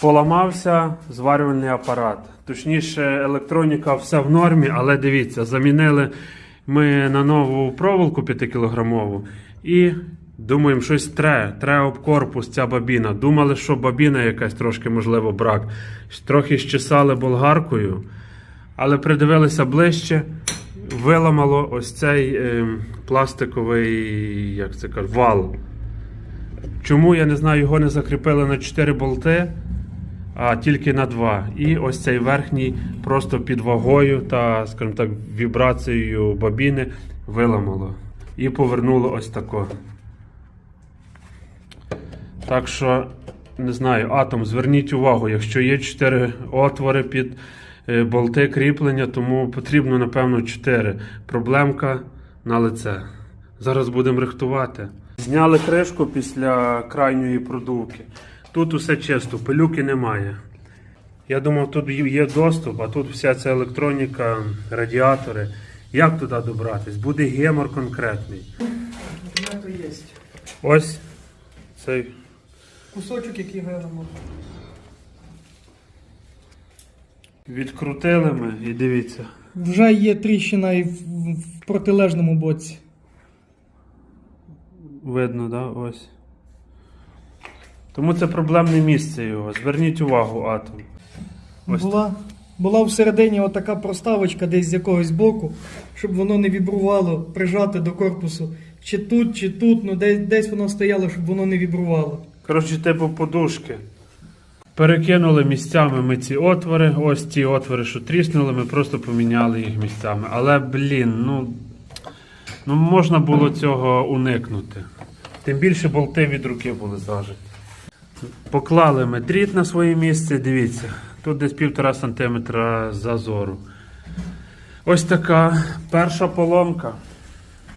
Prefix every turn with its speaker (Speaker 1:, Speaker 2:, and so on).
Speaker 1: Поламався зварювальний апарат. Точніше, електроніка все в нормі, але дивіться, замінили ми на нову проволоку 5-кілограмову і думаємо, щось тре, тре об корпус ця бабіна. Думали, що бабіна якась трошки, можливо, брак. Трохи щесали болгаркою, але придивилися ближче, виламало ось цей ем, пластиковий, як це кажуть, вал. Чому я не знаю, його не закріпили на 4 болти, а тільки на 2. І ось цей верхній просто під вагою та, скажімо так, вібрацією бабіни виламало. І повернуло ось тако. Так що, не знаю, атом, зверніть увагу, якщо є 4 отвори під е, болти кріплення, тому потрібно, напевно, 4. Проблемка на лице. Зараз будемо рихтувати. Зняли кришку після крайньої продувки. Тут усе чисто, пилюки немає. Я думав, тут є доступ, а тут вся ця електроніка, радіатори. Як туди добратись? Буде гемор конкретний.
Speaker 2: Є.
Speaker 1: Ось цей
Speaker 2: Кусочок, який винемо.
Speaker 1: відкрутили ми і дивіться.
Speaker 2: Вже є тріщина і в, в протилежному боці.
Speaker 1: Видно, да? Ось. Тому це проблемне місце його. Зверніть увагу, атом. Ось
Speaker 2: Була, була всередині отака проставочка десь з якогось боку, щоб воно не вібрувало, прижати до корпусу. Чи тут, чи тут, ну десь, десь воно стояло, щоб воно не вібрувало.
Speaker 1: Коротше, типу подушки. Перекинули місцями ми ці отвори. Ось ті отвори, що тріснули, ми просто поміняли їх місцями. Але, блін, ну, ну можна було цього уникнути. Тим більше болти від руки були зажиті. Поклали ми дріт на своє місце, дивіться, тут десь півтора сантиметра зазору. Ось така перша поломка.